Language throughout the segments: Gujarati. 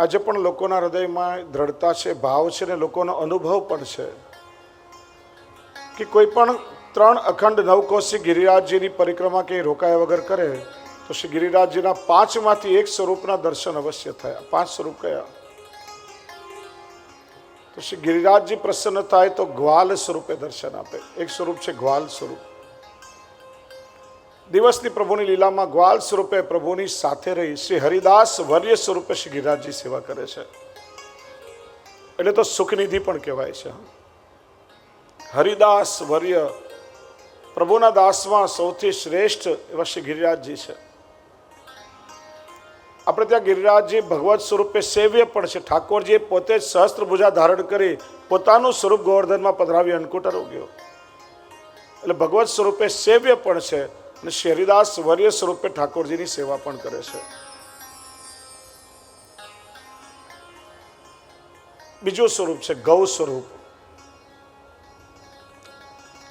આજે પણ લોકોના હૃદયમાં દ્રઢતા છે, ભાવ છે ને લોકોનો અનુભવ પણ છે કે કોઈ પણ ત્રણ અખંડ નવકોશી ગિરિરાજજીની પરિક્રમા કંઈ રોકાયા વગર કરે, તો શ્રી ગિરિરાજજીના પાંચમાંથી એક સ્વરૂપના દર્શન અવશ્ય થયા. પાંચ સ્વરૂપ કયા? તો શ્રી ગિરિરાજજી પ્રસન્ન થાય તો ગ્વાલ સ્વરૂપે દર્શન આપે. એક સ્વરૂપ છે ગ્વાલ સ્વરૂપ. દિવસની પ્રભુની લીલામાં ગ્વાલ સ્વરૂપે પ્રભુની સાથે રહી શ્રી હરિદાસ વર્ય સ્વરૂપે શ્રી ગિરિરાજજી સેવા કરે છે. એટલે તો સુખનિધિ પણ કહેવાય છે. હરિદાસ વર્ય પ્રભુના દાસમાં સૌથી શ્રેષ્ઠ એવા શ્રી ગિરિરાજજી છે. આપણે ત્યાં ગિરિરાજજી ભગવત સ્વરૂપે સેવ્ય પણ છે. ઠાકોરજીએ પોતે જ સહસ્ત્રભુજા ધારણ કરી પોતાનું સ્વરૂપ ગોવર્ધનમાં પધરાવી અન્નકૂટ ગયો એટલે ભગવત સ્વરૂપે સેવ્ય પણ છે. અને શેરીદાસ વર્ય સ્વરૂપે ઠાકોરજીની સેવા પણ કરે છે. બીજું સ્વરૂપ છે ગૌ સ્વરૂપ.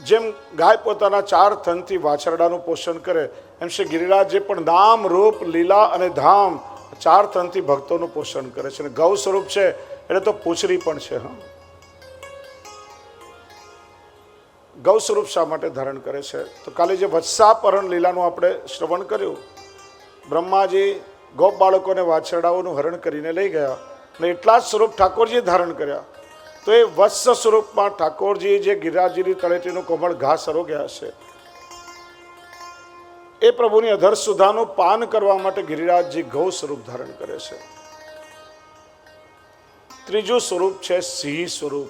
જેમ ગાય પોતાના ચાર થનથી વાછરડાનું પોષણ કરે, એમ શ્રી ગિરિરાજે પણ નામ, રૂપ, લીલા અને ધામ ચાર થનથી ભક્તોનું પોષણ કરે છે. અને ગૌ સ્વરૂપ છે, એટલે તો પૂછરી પણ છે, હા. ગૌ સ્વરૂપ શા માટે ધારણ કરે છે? તો કાલે જે વત્સાપહરણ લીલાનું આપણે શ્રવણ કર્યું, બ્રહ્માજી ગોપ બાળકોને વાછરડાઓનું હરણ કરીને લઈ ગયા અને એટલા જ સ્વરૂપ ઠાકોરજીએ ધારણ કર્યા. તો એ વત્સ સ્વરૂપમાં ઠાકોરજી જે ગિરિરાજજીની તળેટીનું કોમળ ઘાસ ગયા છે એ પ્રભુની અધર સુધાનું પાન કરવા માટે ગિરિરાજજી ગૌ સ્વરૂપ ધારણ કરે છે. ત્રીજું સ્વરૂપ છે સિંહ સ્વરૂપ.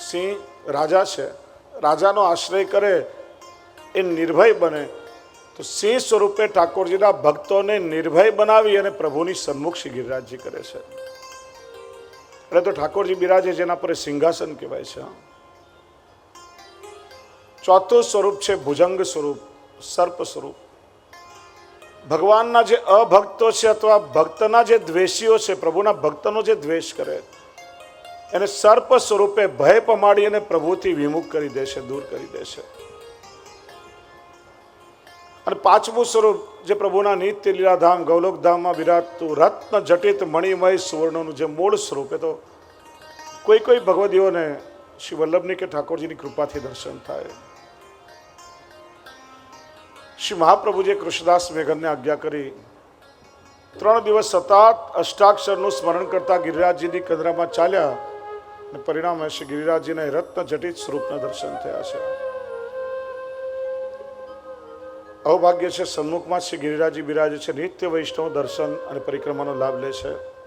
સિંહ રાજા છે. રાજાનો આશ્રય કરે, એ નિર્ભય બને. તો સિંહ સ્વરૂપે ઠાકોરજીના ભક્તોને નિર્ભય બનાવી અને પ્રભુની સન્મુખ શ્રી ગિરિરાજજી કરે છે. એટલે તો ઠાકોરજી બિરાજે જેના પર સિંહાસન કહેવાય છે. ચોથું સ્વરૂપ છે, ભુજંગ સ્વરૂપ, સર્પ સ્વરૂપ. ભગવાનના જે અભક્તો છે અથવા ભક્તના જે દ્વેષીઓ છે, પ્રભુના ભક્તનો જે દ્વેષ કરે એને સર્પ સ્વરૂપે ભય પમાડી અને પ્રભુથી વિમુખ કરી દેશે, દૂર કરી દેશે. અને પાંચમું સ્વરૂપ જે પ્રભુના નિત્ય લીલાધામ, ગૌલોકધામમાં વિરાટતું રત્ન, જટિત મણિમય સુવર્ણનું જે મૂળ સ્વરૂપ એ તો કોઈ કોઈ ભગવદીઓને શ્રી વલ્લભની કે ઠાકોરજીની કૃપાથી દર્શન થાય. શ્રી મહાપ્રભુજીએ કૃષ્ણદાસ મેઘનને આજ્ઞા કરી, ત્રણ દિવસ સતત અષ્ટાક્ષરનું સ્મરણ કરતા ગિરિરાજજીની કદરામાં ચાલ્યા પરિણામે શ્રી ગિરિરાજજીને રત્ન જટિત સ્વરૂપના દર્શન થયા છે. અવભાગ્ય છે, સન્મુખમાં શ્રી ગિરિરાજી બિરાજે છે, નિત્ય વૈષ્ણવ દર્શન અને પરિક્રમાનો લાભ લે છે.